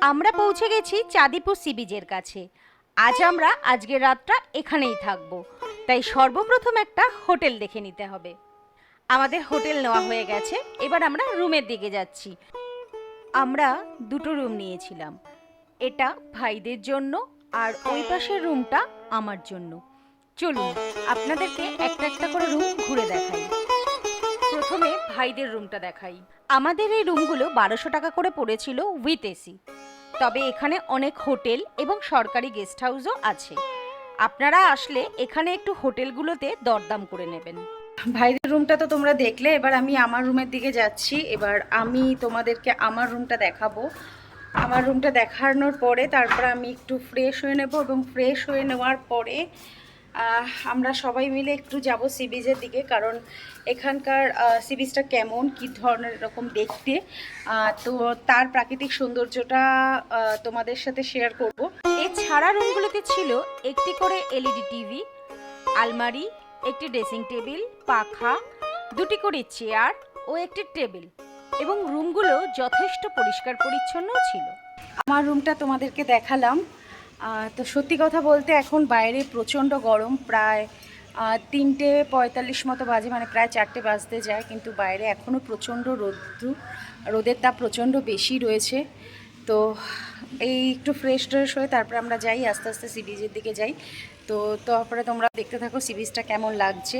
আমরা পৌঁছে গেছি চাঁদিপুর সি বিচের কাছে। আজ আমরা আজকের রাতটা এখানেই থাকব। তাই সর্বপ্রথম একটা হোটেল দেখে নিতে হবে। আমাদের হোটেল নেওয়া হয়ে গেছে। এবার আমরা রুমের দিকে যাচ্ছি। আমরা দুটো রুম নিয়েছিলাম। এটা ভাইদের জন্য আর ওই পাশের রুমটা আমার জন্য। চলুন, আপনাদেরকে একটা একটা করে রুম ঘুরে দেখাই। প্রথমে ভাইদের রুমটা দেখাই। আমাদের এই রুমগুলো বারোশো টাকা করে পড়েছিল উইথ এসি। তবে এখানে অনেক হোটেল এবং সরকারি গেস্ট হাউসও আছে। আপনারা আসলে এখানে একটু হোটেলগুলোতে দরদাম করে নেবেন। ভাইদের রুমটা তো তোমরা দেখলে, এবার আমি আমার রুমের দিকে যাচ্ছি। এবার আমি তোমাদেরকে আমার রুমটা দেখাবো। আমার রুমটা দেখানোর পরে তারপর আমি একটু ফ্রেশ হয়ে নেব এবং ফ্রেশ হয়ে নেওয়ার পরে আমরা সবাই মিলে একটু যাব সি বিচের দিকে, কারণ এখানকার সি বিচটা কেমন, কী ধরনের এরকম দেখতে। তো তার প্রাকৃতিক সৌন্দর্যটা তোমাদের সাথে শেয়ার করব। এছাড়া রুমগুলোতে ছিল একটি করে এলইডি টিভি আলমারি, একটি ড্রেসিং টেবিল পাখা, দুটি করে চেয়ার ও একটি টেবিল এবং রুমগুলো যথেষ্ট পরিষ্কার পরিচ্ছন্নও ছিল। আমার রুমটা তোমাদেরকে দেখালাম। তো সত্যি কথা বলতে এখন বাইরে প্রচণ্ড গরম, প্রায় তিনটে পঁয়তাল্লিশ মতো বাজে মানে প্রায় চারটে বাজতে যায়, কিন্তু বাইরে এখনও প্রচণ্ড রোদ্রু রোদের তাপ প্রচণ্ড বেশি রয়েছে। তো এই একটু ফ্রেশ ট্রেশ হয়ে তারপরে আমরা যাই, আস্তে আস্তে সি বিচের দিকে যাই। তো তারপরে তোমরা দেখতে থাকো সি বিচটা কেমন লাগছে।